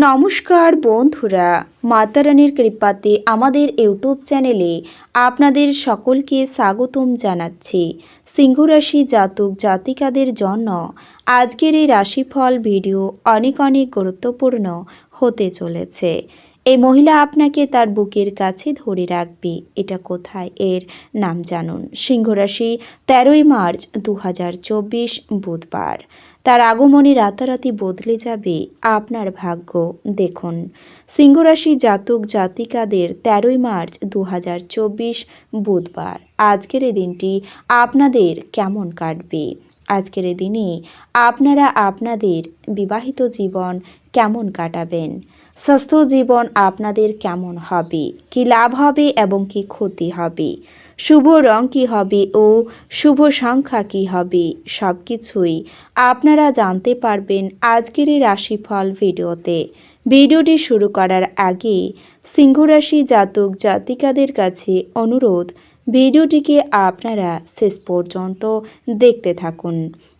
নমস্কার বন্ধুরা মাতারানির কৃপাতে আমাদের ইউটিউব চ্যানেলে আপনাদের সকলকে স্বাগতম জানাচ্ছি। সিংহরাশি জাতক জাতিকাদের জন্য আজকের এই রাশিফল ভিডিও অনেক অনেক গুরুত্বপূর্ণ হতে চলেছে। এই মহিলা আপনাকে তার বুকের কাছে ধরে রাখবে। এটা কোথায়? এর নাম জানুন। সিংহরাশি তেরোই মার্চ দু হাজার চব্বিশ বুধবার। তার আগমনে রাতারাতি বদলে যাবে আপনার ভাগ্য। দেখুন, সিংহরাশি জাতক জাতিকাদের তেরোই মার্চ দু হাজার চব্বিশ বুধবার। আজকের এই দিনটি আপনাদের কেমন কাটবে? আজকের দিনে আপনারা আপনাদের বিবাহিত জীবন কেমন কাটাবেন? স্বাস্থ্য জীবন আপনাদের কেমন হবে? কি লাভ হবে এবং কি ক্ষতি হবে? শুভ রং কী হবে ও শুভ সংখ্যা কী হবে? সব কিছুই আপনারা জানতে পারবেন আজকের এই রাশিফল ভিডিওতে। ভিডিওটি শুরু করার আগে সিংহরাশি জাতক জাতিকাদের কাছে অনুরোধ, ভিডিওটিকে আপনারা শেষ পর্যন্ত দেখতে থাকুন।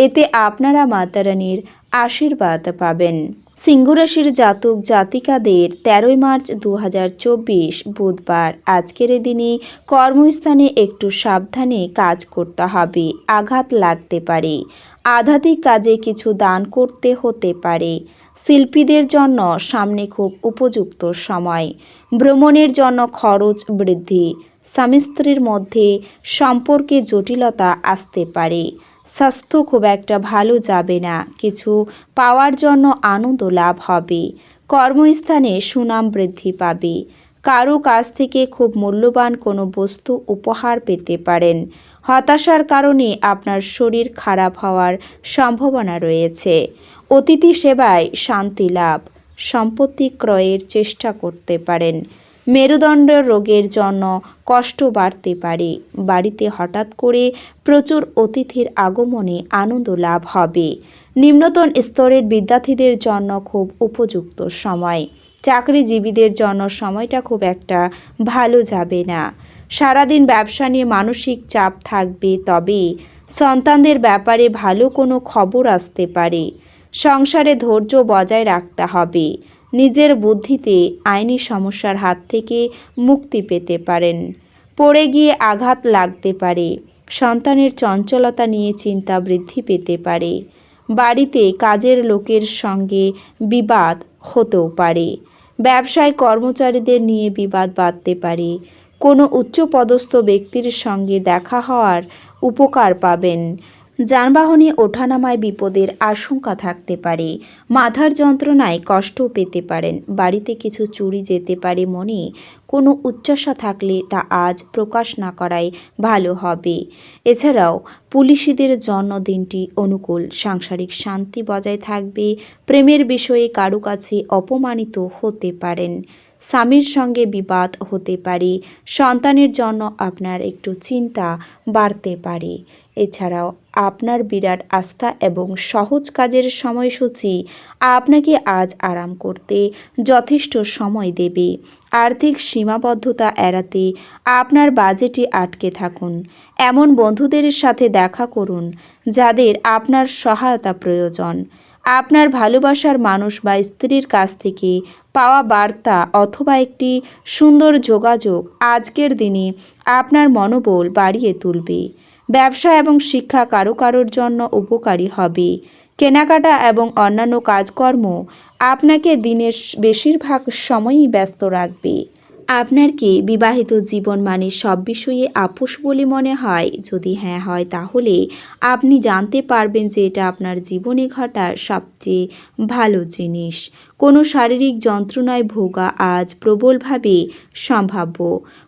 এতে আপনারা মাতারানির আশীর্বাদ পাবেন। সিংহরাশির জাতক জাতিকাদের তেরোই মার্চ দু হাজার চব্বিশ বুধবার। আজকের দিনে কর্মস্থানে একটু সাবধানে কাজ করতে হবে, আঘাত লাগতে পারে। আধ্যাত্মিক কাজে কিছু দান করতে হতে পারে। শিল্পীদের জন্য সামনে খুব উপযুক্ত সময়। ভ্রমণের জন্য খরচ বৃদ্ধি। স্বামী স্ত্রীর মধ্যে সম্পর্কে জটিলতা আসতে পারে। স্বাস্থ্য খুব একটা ভালো যাবে না। কিছু পাওয়ার জন্য আনন্দ লাভ হবে। কর্মস্থানে সুনাম বৃদ্ধি পাবে। কারও কাছ থেকে খুব মূল্যবান কোনো বস্তু উপহার পেতে পারেন। হতাশার কারণে আপনার শরীর খারাপ হওয়ার সম্ভাবনা রয়েছে। অতিথি সেবায় শান্তি লাভ। সম্পত্তি ক্রয়ের চেষ্টা করতে পারেন। মেরুদণ্ড রোগের জন্য কষ্ট বাড়তে পারে। বাড়িতে হঠাৎ করে প্রচুর অতিথির আগমনে আনন্দ লাভ হবে। নিম্নতন স্তরের বিদ্যার্থীদের জন্য খুব উপযুক্ত সময়। চাকরিজীবীদের জন্য সময়টা খুব একটা ভালো যাবে না। সারাদিন ব্যবসা নিয়ে মানসিক চাপ থাকবে, তবে সন্তানদের ব্যাপারে ভালো কোনো খবর আসতে পারে। সংসারে ধৈর্য বজায় রাখতে হবে। নিজের বুদ্ধিতে আইনি সমস্যার হাত থেকে মুক্তি পেতে পারেন। পড়ে গিয়ে আঘাত লাগতে পারে। সন্তানের চঞ্চলতা নিয়ে চিন্তা বৃদ্ধি পেতে পারে। বাড়িতে কাজের লোকের সঙ্গে বিবাদ হতেও পারে। ব্যবসায় কর্মচারীদের নিয়ে বিবাদ বাঁধতে পারে। কোনো উচ্চপদস্থ ব্যক্তির সঙ্গে দেখা হওয়ার উপকার পাবেন। যানবাহনে ওঠানামায় বিপদের আশঙ্কা থাকতে পারে। মাথার যন্ত্রণায় কষ্ট পেতে পারেন। বাড়িতে কিছু চুরি যেতে পারে মনে কোনো উচ্চাসা থাকলে তা আজ প্রকাশ না করাই ভালো হবে। এছাড়াও পুলিশিদের জন্মদিনটি অনুকূল, সাংসারিক শান্তি বজায় থাকবে, প্রেমের বিষয়ে কারও কাছে অপমানিত হতে পারেন। স্বামীর সঙ্গে বিবাদ হতে পারে। সন্তানের জন্য আপনার একটু চিন্তা বাড়তে পারে। এছাড়াও আপনার বিরাট আস্থা এবং সহজ কাজের সময়সূচি আপনাকে আজ আরাম করতে যথেষ্ট সময় দেবে। আর্থিক সীমাবদ্ধতা এড়াতে আপনার বাজেটে আটকে থাকুন। এমন বন্ধুদের সাথে দেখা করুন যাদের আপনার সহায়তা প্রয়োজন। আপনার ভালোবাসার মানুষ বা স্ত্রীর কাছ থেকে পাওয়া বার্তা অথবা একটি সুন্দর যোগাযোগ আজকের দিনে আপনার মনোবল বাড়িয়ে তুলবে। ব্যবসা এবং শিক্ষা কারও কারোর জন্য উপকারী হবে। কেনাকাটা এবং অন্যান্য কাজকর্ম আপনাকে দিনের বেশিরভাগ সময়ই ব্যস্ত রাখবে। আপনার কি বিবাহিত জীবন মানে সব বিষয়ে আপোষ বলে মনে হয়? যদি হ্যাঁ হয় তাহলে আপনি জানতে পারবেন যে এটা আপনার জীবনে ঘটা সবচেয়ে ভালো জিনিস। কোনো শারীরিক যন্ত্রণায় ভোগা আজ প্রবলভাবে সম্ভাব্য।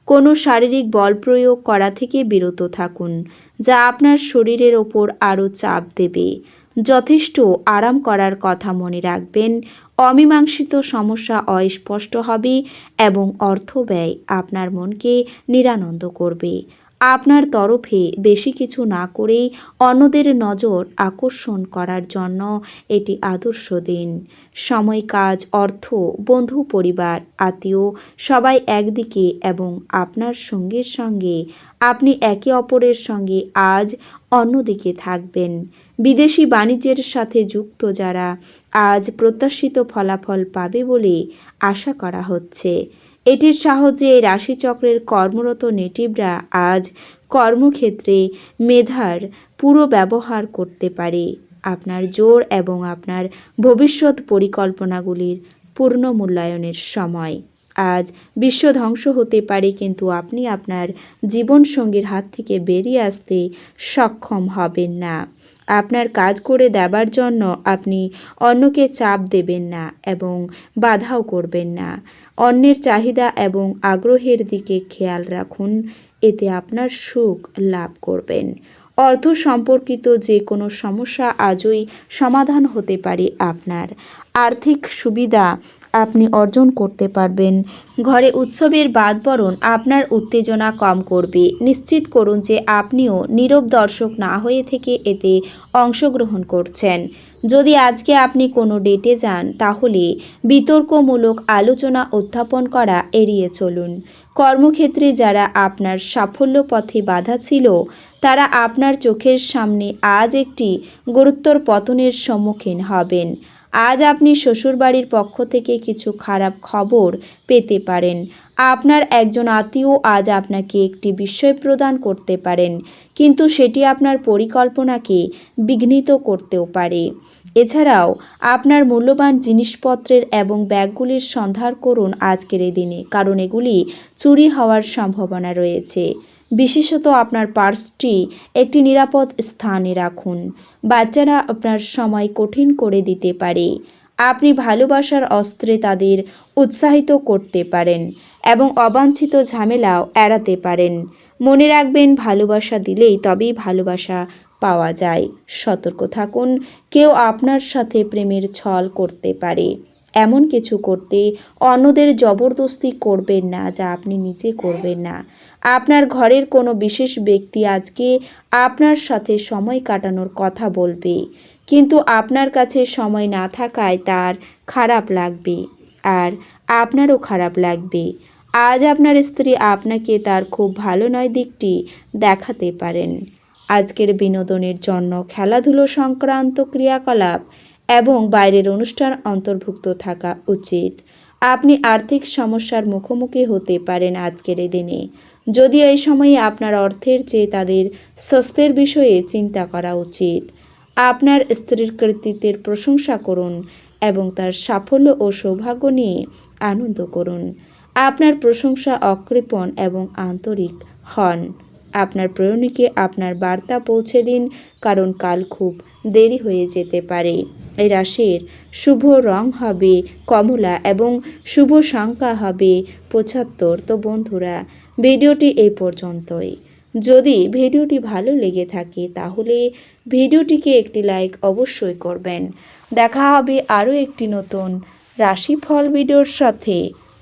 কোনো শারীরিক বল প্রয়োগ করা থেকে বিরত থাকুন, যা আপনার শরীরের ওপর আরও চাপ দেবে। যথেষ্ট আরাম করার কথা মনে রাখবেন অমীমাংসিত সমস্যা অস্পষ্ট হবে এবং অর্থ ব্যয় আপনার মনকে নিরানন্দ করবে। আপনার তরফে বেশি কিছু না করেই অন্যদের নজর আকর্ষণ করার জন্য এটি আদর্শ দিন। সময়, কাজ, অর্থ, বন্ধু, পরিবার, আত্মীয় সবাই একদিকে এবং আপনার সঙ্গীর সঙ্গে আপনি একে অপরের সঙ্গে আজ অন্যদিকে থাকবেন। বিদেশি বাণিজ্যের সাথে যুক্ত যারা আজ প্রত্যাশিত ফলাফল পাবে বলে আশা করা হচ্ছে। এটির সাহায্যে রাশিচক্রের কর্মরত নেটিভরা আজ কর্মক্ষেত্রে মেধার পুরো ব্যবহার করতে পারে। আপনার জোর এবং আপনার ভবিষ্যৎ পরিকল্পনাগুলির পূর্ণ মূল্যায়নের সময়। আজ বিশ্ব ধ্বংস হতে পারে, কিন্তু আপনি আপনার জীবনসঙ্গীর হাত থেকে বেরিয়ে আসতে সক্ষম হবেন না। আপনার কাজ করে দেবার জন্য আপনি অন্যকে চাপ দেবেন না এবং বাধাও করবেন না। অন্যের চাহিদা এবং আগ্রহের দিকে খেয়াল রাখুন, এতে আপনার সুখ লাভ করবেন। অর্থ সম্পর্কিত যে কোনো সমস্যা আজই সমাধান হতে পারে আপনার। আর্থিক সুবিধা আপনি অর্জন করতে পারবেন। ঘরে উৎসবের বাদবরণ আপনার উত্তেজনা কম করবে। নিশ্চিত করুন যে আপনিও নীরব দর্শক না হয়ে থেকে এতে অংশগ্রহণ করছেন। যদি আজকে আপনি কোনো ডেটে যান, তাহলে বিতর্কমূলক আলোচনা উত্থাপন করা এড়িয়ে চলুন। কর্মক্ষেত্রে যারা আপনার সাফল্য পথে বাধা ছিল, তারা আপনার চোখের সামনে আজ একটি গুরুত্বর পতনের সম্মুখীন হবেন। আজ আপনি শ্বশুরবাড়ির পক্ষ থেকে কিছু খারাপ খবর পেতে পারেন। আপনার একজন আত্মীয় আজ আপনাকে একটি বিষয় প্রদান করতে পারেন, কিন্তু সেটি আপনার পরিকল্পনাকে বিঘ্নিত করতেও পারে। এছাড়াও, আপনার মূল্যবান জিনিসপত্রের এবং ব্যাগগুলির সন্ধান করুন আজকের এই দিনে, কারণ এগুলি চুরি হওয়ার সম্ভাবনা রয়েছে। বিশেষত আপনার পার্সটি একটি নিরাপদ স্থানে রাখুন। বাচ্চারা আপনার সময় কঠিন করে দিতে পারে। আপনি ভালোবাসার অস্ত্রে তাদের উৎসাহিত করতে পারেন এবং অবাঞ্ছিত ঝামেলাও এড়াতে পারেন। মনে রাখবেন, ভালোবাসা দিলেই তবেই ভালোবাসা পাওয়া যায়। সতর্ক থাকুন, কেউ আপনার সাথে প্রেমের ছল করতে পারে। এমন কিছু করতে অন্যদের জবরদস্তি করবেন না যা আপনি নিজে করবেন না। আপনার ঘরের কোনো বিশেষ ব্যক্তি আজকে আপনার সাথে সময় কাটানোর কথা বলবে, কিন্তু আপনার কাছে সময় না থাকায় তার খারাপ লাগবে আর আপনারও খারাপ লাগবে। আজ আপনার স্ত্রী আপনাকে তার খুব ভালো নয় দিকটি দেখাতে পারেন। আজকের বিনোদনের জন্য খেলাধুলো সংক্রান্ত ক্রিয়াকলাপ এবং বাইরের অনুষ্ঠান অন্তর্ভুক্ত থাকা উচিত। আপনি আর্থিক সমস্যার মুখোমুখি হতে পারেন আজকের দিনে। যদি এই সময়ে আপনার অর্থের চেয়ে তাদের স্বাস্থ্যের বিষয়ে চিন্তা করা উচিত, আপনার স্ত্রীর কৃতিত্বের প্রশংসা করুন এবং তার সাফল্য ও সৌভাগ্য নিয়ে আনন্দ করুন। আপনার প্রশংসা অকৃপণ এবং আন্তরিক হন। আপনার প্রেরণীকে আপনার বার্তা পৌঁছে দিন, কারণ কাল খুব দেরি হয়ে যেতে পারে। এই রাশির শুভ রং হবে কমলা এবং শুভ সংখ্যা হবে পঁচাত্তর। তো বন্ধুরা, ভিডিওটি এই পর্যন্তই। যদি ভিডিওটি ভালো লেগে থাকে, তাহলে ভিডিওটিকে একটি লাইক অবশ্যই করবেন। দেখা হবে আরও একটি নতুন রাশিফল ভিডিওর সাথে।